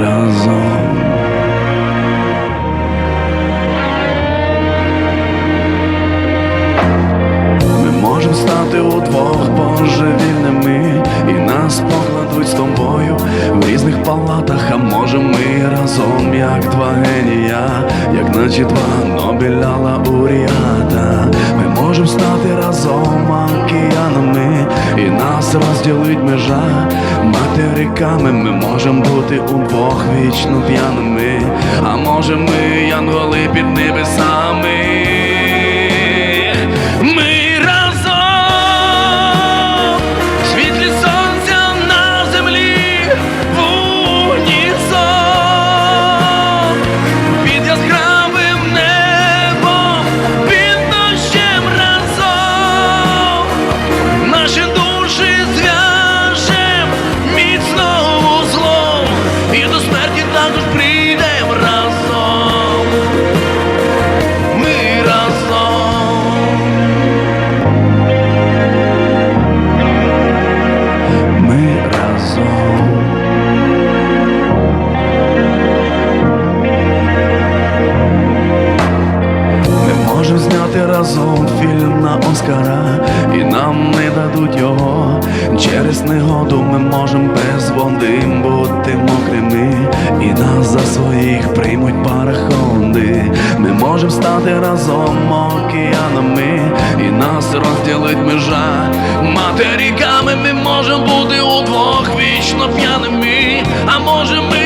разом. Ми можемо стати удвох божевільними, і нас покладуть з тобою в різних палатах, а може ми разом, як два генія, як наші два нобіля лауреата. Ми можемо стати. Нас розділить межа материками. Ми можемо бути удвох вічно п'яними, а може ми янголи під небесами. Разом фільм на Оскара, і нам не дадуть його через негоду. Ми можемо без води бути мокрими, і нас за своїх приймуть парахонди. Ми можемо стати разом океанами, і нас розділить межа материками. Ми можемо бути удвох вічно п'яними, а може ми